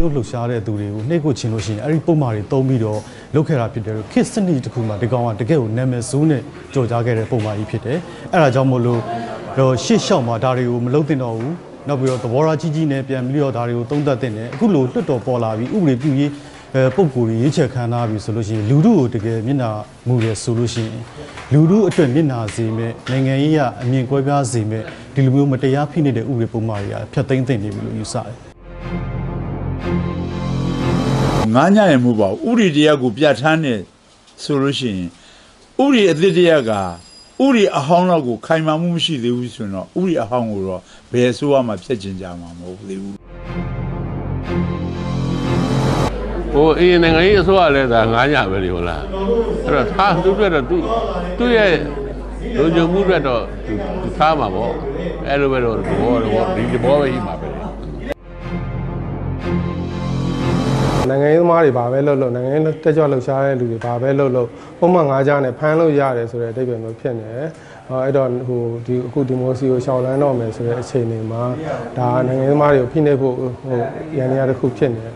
တို့လှုပ်ရှားတဲ့သူတွေကိုနှိပ်ကွချင်လို့ရှိရင်အဲ့ဒီပုံမှားတွေတုံးပြီးတော့လုပ်ခဲ့တာဖြစ်တယ်လို့ခစ်စနစ်တစ်ခုမှာဒီကောင်ကတကယ်ကိုနာမည်ဆိုးနဲ့ကြော်ကြားခဲ့တဲ့ပုံမှားကြီးဖြစ်တယ်အဲ့ဒါကြောင့်မို့လို့တော့ရှေ့လျှောက်မှာဒါတွေကိုမလုပ်သင့်တော့ဘူးနောက်ပြီးတော့သဘောထားကြီးကြီးနဲ့ပြန်ပြီးတော့ဒါတွေကိုသုံးသပ်သင့်တယ်အခုလိုလွတ်တော်ပေါ်လာပြီးဥပဒေပြုရေးအဲပုံကိုယ်ကြီးရွေးချယ်ခံထားပြီဆိုလို့ရှိရင်လူတို့ကိုတကယ်မျက်နှာမူရဆိုလို့ရှိရင်လူတို့အတွက်မျက်နှာစေမဲ့နိုင်ငံရေးရအမြင်ကွဲပြားစေမဲ့ဒီလိုမျိုးမတရားဖိနှိပ်တဲ့ဥပဒေပုံမှားတွေကဖျက်သိမ်းသင့်နေပြီလို့ယူဆတယ် ငားညရမှုပေါ့ဥရိတရားကိုပြဋ္ဌာန်းနေဆိုလို့ရှိရင်ဥရိအသစ်တရားကဥရိအဟောင်းတော့ကိုခိုင်မာမှုမရှိသေးဘူးဆိုရင်တော့ဥရိအဟောင်းကိုတော့ဘယ်ဆိုမှဖျက်ချင်ကြမှာမဟုတ်သေးဘူးဟိုအရင်နိုင်ငံရေးအစိုးရလည်းဒါငားညပဲလေဟုတ်လားအဲ့တော့ထားသူတို့တော့သူသူ့ရဲ့လူကြုံမှုတွေတော့သူသူထားမှာပေါ့အဲ့လိုပဲတော့ဘောတော့ဒီဒီဘောပဲရှိမှာပဲ နိုင်ငံရေးသမားတွေဘာပဲလုပ်လို့နိုင်ငံရေးတက်ကြွလှုပ်ရှားတဲ့လူတွေဘာပဲလုပ်လို့ပုံမှန်ငါးကြားနဲ့ဖမ်းလို့ရတယ်ဆိုတဲ့အဓိပ္ပာယ်မျိုးဖြစ်နေတယ်။အဲအဲ့တော့ဟိုဒီအခုဒီမိုစီကိုရှောင်လန်းတော့မယ်ဆိုတဲ့အချိန်တွေမှာဒါနိုင်ငံရေးသမားတွေကိုဖိနှိပ်ဖို့ဟိုရန်ရတစ်ခုဖြစ်နေတယ်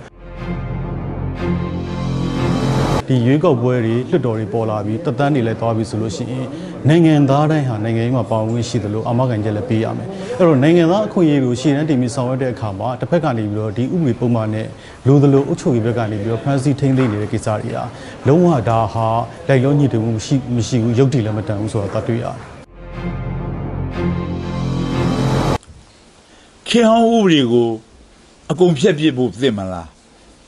ဒီရွေးကောက်ပွဲတွေလွှတ်တော်တွေပေါ်လာပြီးတက်တန်းတွေလည်းသွားပြီးဆိုလို့ရှိရင်နိုင်ငံသားတိုင်းဟာနိုင်ငံရေးမှာပါဝင်ရှိသလိုအာမခံချက်လည်းပေးရမယ်အဲ့တော့နိုင်ငံသားအခွင့်အရေးကိုရှေ့တန်းတင်ပြီးဆောင်ရွက်တဲ့အခါမှာတစ်ဖက်ကနေပြီးတော့ဒီဥပဒေပုံမှန်နဲ့လိုသလိုအုပ်ချုပ်ရေးဘက်ကနေပြီးတော့ဖန်ဆီးထိန်းသိမ်းနေတဲ့ကိစ္စတွေဟာလုံးဝဒါဟာလိုက်လုံးညှိတယ်မှုမရှိမရှိဘူးရုပ်တည်လည်းမတန်ဘူးဆိုတော့သတ်တွေ့ရတယ်ခေဟောင်းဥပဒေကိုအကုန်ဖျက်ပစ်ဖို့သိမလား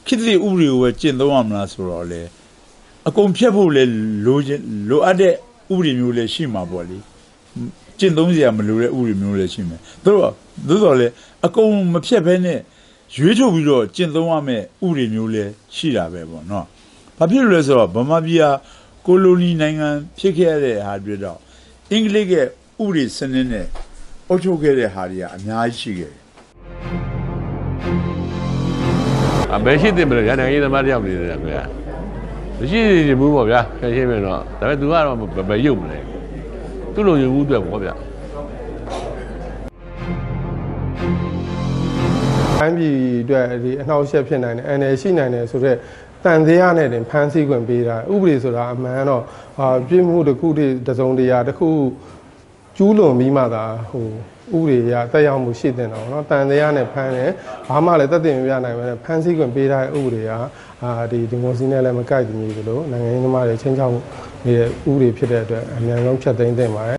ခေတ်သစ်ဥပဒေကိုပဲကျင့်သုံးရမလားဆိုတော့လေ အကုန်ဖျက်ဖို့လေလိုချင်လိုအပ်တဲ့ဥပဒေမျိုးလည်းရှိမှာပေါ့လေကျင့်သုံးစရာမလိုတဲ့ဥပဒေမျိုးလည်းရှိမယ်သို့တော့သို့တော့လေအကုန်မဖျက်ဘဲနဲ့ရွေးထုတ်ပြီးတော့ကျင့်သုံးရမယ့်ဥပဒေမျိုးလည်းရှိတာပဲပေါ့နော်ဘာဖြစ်လို့လဲဆိုတော့ဗမာပြည်ဟာကိုလိုနီနိုင်ငံဖြစ်ခဲ့ရတဲ့ဟာတွေတော့အင်္ဂလိပ်ရဲ့ဥပဒေစနစ်နဲ့အုပ်ချုပ်ခဲ့တဲ့ဟာတွေကအများကြီးရှိခဲ့တယ်အဘယ်ရှိတယ်မလို့ရနိုင်ငံရေးသမားတယောက်နေတယ်ခင်ဗျာ မရှိသေးဘူးပေါ့ဗျာခက်ရှင်းမယ်တော့ဒါပေမဲ့ तू ကတော့ဘယ်ရုပ်မလဲသူ့လိုယူမှုအတွက်ပေါ့ဗျာ။တိုင်းပြည်အတွက်ဒီအနှောက်အယှက်ဖြစ်နိုင်တယ်အန်နယ်ရှိနိုင်တယ်ဆိုတော့တန်သေးရနဲ့တင်ဖမ်းဆီးခွင့်ပေးတာဥပဒေဆိုတာအမှန်တော့ဟာပြစ်မှုတစ်ခုတည်းတစ်စုံတရာတစ်ခုကျူးလွန်ပြီးမှသာဟို ဥပဒေရတက်ရောက်မှုရှိတဲ့တော့เนาะတန်သေးရနဲ့ဖမ်းတယ်ဘာမှလည်းတက်တင်မပြနိုင်ဘူးနဲ့ဖမ်းဆီးခွင့်ပေးထားတဲ့ဥပဒေကအာဒီဒီမိုစီနဲ့လည်းမကိုက်တည်ဘူးလို့နိုင်ငံရေးသမားတွေချင်းချောက်နေတဲ့ဥပဒေဖြစ်တဲ့အတွက်အများဆုံးဖြတ်သိမ်းသင့်ပါတယ်